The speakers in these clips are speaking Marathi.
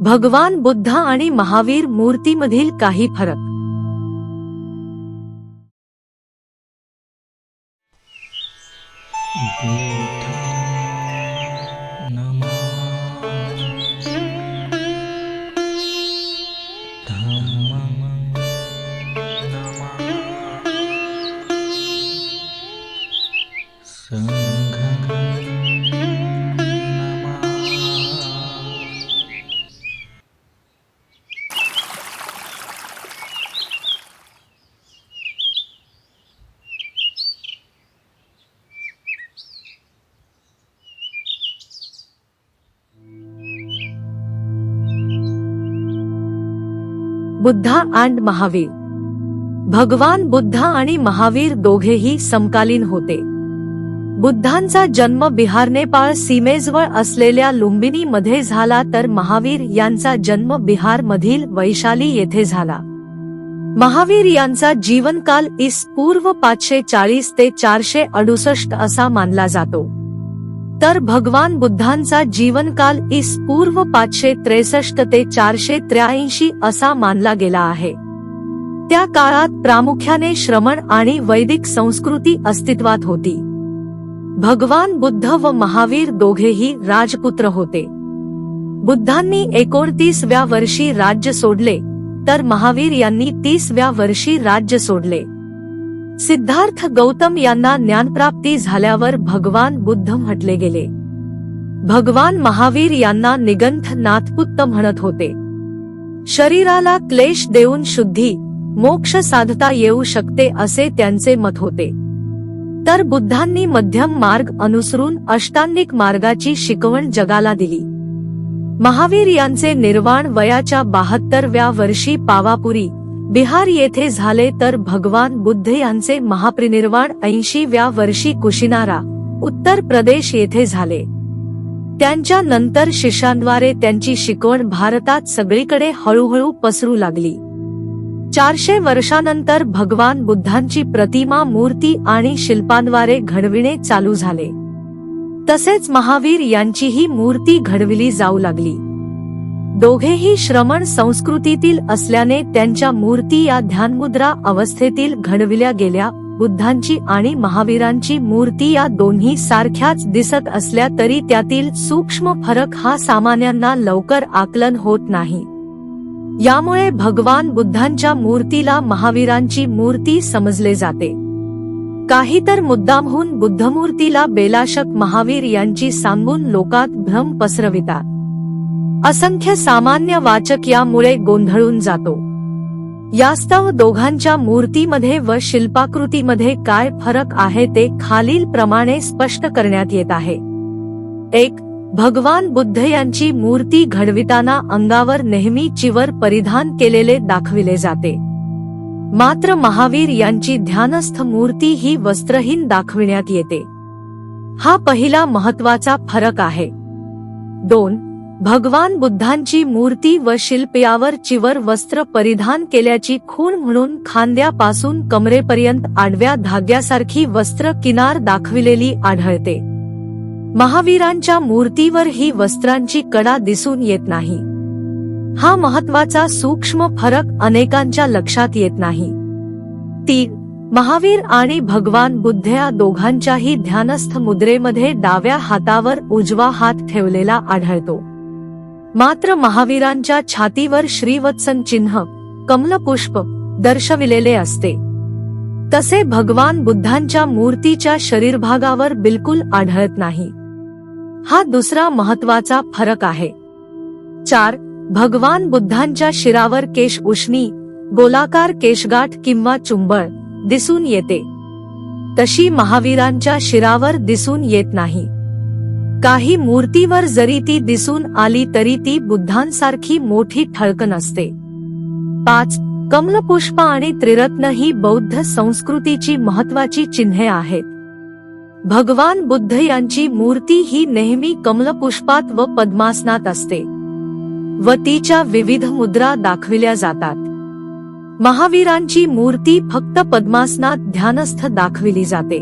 भगवान बुद्ध आणि महावीर मूर्तीमधील काही फरक. बुद्ध बुद्धा अँड महावीर. भगवान बुद्धा आणि महावीर दोघेही समकालीन होते. बुद्धांचा जन्म बिहार नेपाळ सीमेजवळ असलेल्या लुंबिनी मध्ये झाला तर महावीर यांचा जन्म बिहार मधील वैशाली येथे झाला. महावीर यांचा जीवनकाल इस पूर्व पाचशे चाळीस ते चारशे अडुसष्ट असा मानला जातो. तर भगवान बुद्धांचा जीवनकाल इस पूर्व पाचशे त्रेसष्ट ते चारशे त्र्याऐंशी असा मानला गेला आहे. त्या काळात प्रामुख्याने श्रमण आणि वैदिक संस्कृती अस्तित्वात होती. भगवान बुद्ध व महावीर दोघेही राजपुत्र होते. बुद्धांनी एकोणतीसव्या वर्षी राज्य सोडले तर महावीर यांनी तीसव्या वर्षी राज्य सोडले. सिद्धार्थ गौतम यांना ज्ञानप्राप्ती झाल्यावर भगवान बुद्ध म्हटले गेले. भगवान महावीर यांना निगंथ नाथपुत्त म्हणत होते. शरीराला क्लेश देऊन शुद्धी मोक्ष साधता येऊ शकते असे त्यांचे मत होते. तर बुद्धांनी मध्यम मार्ग अनुसरून अष्टांगिक मार्गाची शिकवण जगाला दिली. महावीर यांचे निर्वाण वयाच्या बहात्तरव्या वर्षी पावापुरी बिहार येथे झाले तर भगवान बुद्ध यांचे महाप्रिनिर्वाण ऐंशीव्या वर्षी कुशिनारा उत्तर प्रदेश येथे झाले. त्यांच्या नंतर शिष्यांद्वारे त्यांची शिकवण भारतात सगळीकडे हळूहळू पसरू लागली. चारशे वर्षानंतर भगवान बुद्धांची प्रतिमा मूर्ती आणि शिल्पांद्वारे घडविणे चालू झाले. तसेच महावीर यांचीही मूर्ती घडविली जाऊ लागली. दोघेही श्रमण संस्कृतीतील असल्याने त्यांच्या मूर्ती या ध्यानमुद्रा अवस्थेतील घडविल्या गेल्या. बुद्धांची आणि महावीरांची मूर्ती या दोन्ही सारख्याच दिसत असल्या तरी त्यातील सूक्ष्म फरक हा सामान्यांना लवकर आकलन होत नाही. यामुळे भगवान बुद्धांच्या मूर्तीला महावीरांची मूर्ती समजले जाते. काही तर मुद्दामहून बुद्धमूर्तीला बेलाशक महावीर यांची सांगून लोकात भ्रम पसरवितात. असंख्य सामान्य वाचक यामुळे गोंधळून जातो. यास्तव दोघांच्या मूर्तीमध्ये व शिल्पाकृतीमध्ये काय फरक आहे ते खालील प्रमाणे स्पष्ट करण्यात येत आहे. एक भगवान बुद्ध यांची मूर्ती घडविताना अंगावर नेहमी चिवर परिधान केलेले दाखविले जाते. मात्र महावीर यांची ध्यानस्थ मूर्ती ही वस्त्रहीन दाखविण्यात येते. हा पहिला महत्त्वाचा फरक आहे. दोन भगवान बुद्धांची मूर्ती व शिल्प यावर चिवर वस्त्र परिधान केल्याची खूण म्हणून खांद्यापासून कमरेपर्यंत आडव्या धाग्यासारखी वस्त्र किनार दाखविलेली आढळते. महावीरांच्या मूर्तीवर ही वस्त्रांची कडा दिसून येत नाही. हा महत्त्वाचा सूक्ष्म फरक अनेकांच्या लक्षात येत नाही. ती महावीर आणि भगवान बुद्ध या दोघांच्याही ध्यानस्थ मुद्रेमध्ये डाव्या हातावर उजवा हात ठेवलेला आढळतो. मात्र महावीरांच्या छातीवर श्रीवत्सन चिन्ह कमलपुष्प दर्शविलेले असते. तसे भगवान बुद्धांच्या मूर्तीच्या शरीरभागावर बिलकुल आढळत नाही. हा दुसरा महत्त्वाचा फरक आहे. चार भगवान बुद्धांच्या शिरावर केश उष्णी गोलाकार केशगाठ किंवा चुंबळ दिसून येते. तशी महावीरांच्या शिरावर दिसून येत नाही. काही मूर्तीवर जरी ती दिसून आली तरी ती बुद्धांसारखी मोठी ठळकन असते पाच कमलपुष्प आणि त्रिरत्न ही बौद्ध संस्कृतीची महत्वाची चिन्हे आहेत. भगवान बुद्ध यांची मूर्ती ही नेहमी कमलपुष्पात व पद्मासनात असते. व तिच्या विविध मुद्रा दाखविल्या जातात. महावीरांची मूर्ती फक्त पद्मासनात ध्यानस्थ दाखविली जाते.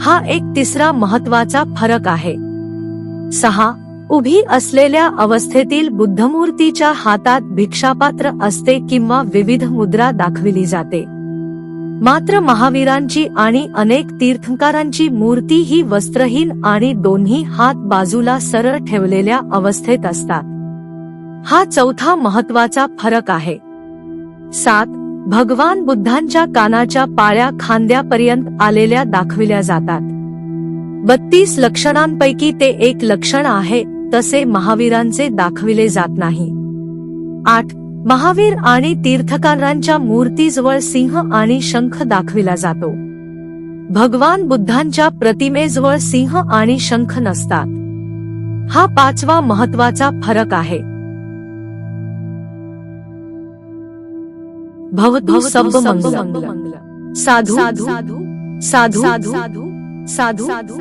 हा एक तिसरा महत्त्वाचा फरक आहे. सहा. उभी असलेल्या अवस्थेतील बुद्धमूर्तीच्या हातात भिक्षापात्र असते किंवा विविध मुद्रा दाखविली जाते. मात्र महावीरांची आणि अनेक तीर्थंकारांची मूर्ती ही वस्त्रहीन आणि दोन्ही हात बाजूला सरळ ठेवलेल्या अवस्थेत असतात. हा चौथा महत्त्वाचा फरक आहे. सात. भगवान बुद्धांच्या कानाच्या पाळ्या खांद्यापर्यंत आलेल्या दाखविल्या जातात. बत्तीस लक्षणांपैकी ते एक लक्षण आहे तसे महावीरांचे दाखविले जात नाही. आठ महावीर आणि तीर्थकारांच्या मूर्तीजवळ सिंह आणि शंख दाखविला जातो. भगवान बुद्धांच्या प्रतिमेजवळ सिंह आणि शंख नसतात. हा पाचवा महत्त्वाचा फरक आहे. भवतु सब मंगल साधू साधू साधू साधू साधू